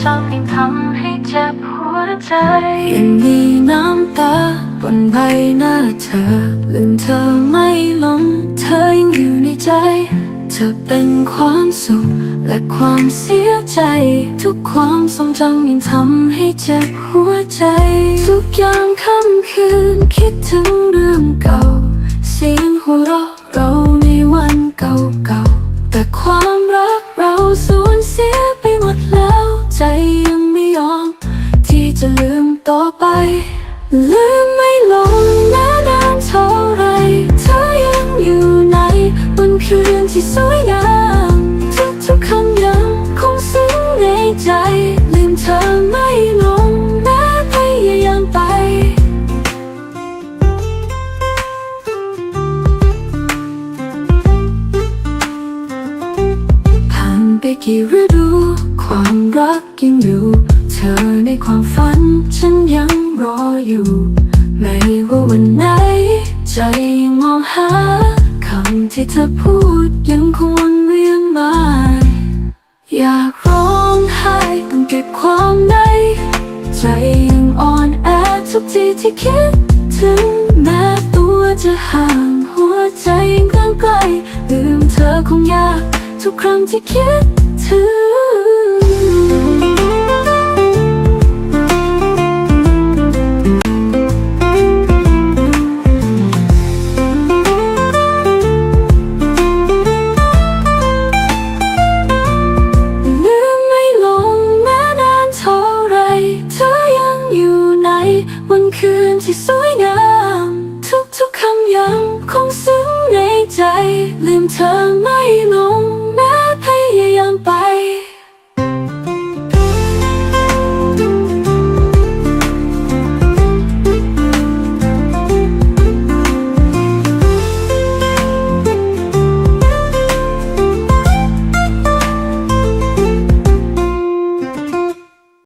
ความทรงจำยังทำให้เจ็บหัวใจ ยังมีน้ำตาบนใบหน้าเธอลืมเธอไม่ลง เธอยังอยู่ในใจ เธอเป็นความสุข และความเสียใจ ทุกความทรงจำยังทำให้เจ็บหัวใจ ทุกยามค่ำคืนคิดถึงเรื่องเก่า เสียงหัวเราะเราในวันเก่าๆแต่ความ จะลืมต่อไป ลืมไม่ลงแม้นานเท่าไร เธอยังอยู่ในบนคืนที่สวยงามทุกทุกๆคำยังคงซึ้งในใจ ลืมเธอไม่ลงแม้พยายามไป ผ่านไปกี่ฤดู ความรักยังอยู่ ธอในความฝัน ฉันยังรออยู่ ไม่ว่าวันไหน ใจยังมองหาคำที่เธอพูดยังคงวนเวียนมา อยากร้องไห้ต้องเก็บความใน ใจยังอ่อนแอทุกทีที่คิดถึงแม้ตัวจะห่างหัวใจยังกลางไกลลืมเธอคงยากทุกครั้งที่คิดถึง ที่สวยงามทุกๆคำยังคงซึ้งในใจ ลืมเธอไม่ลง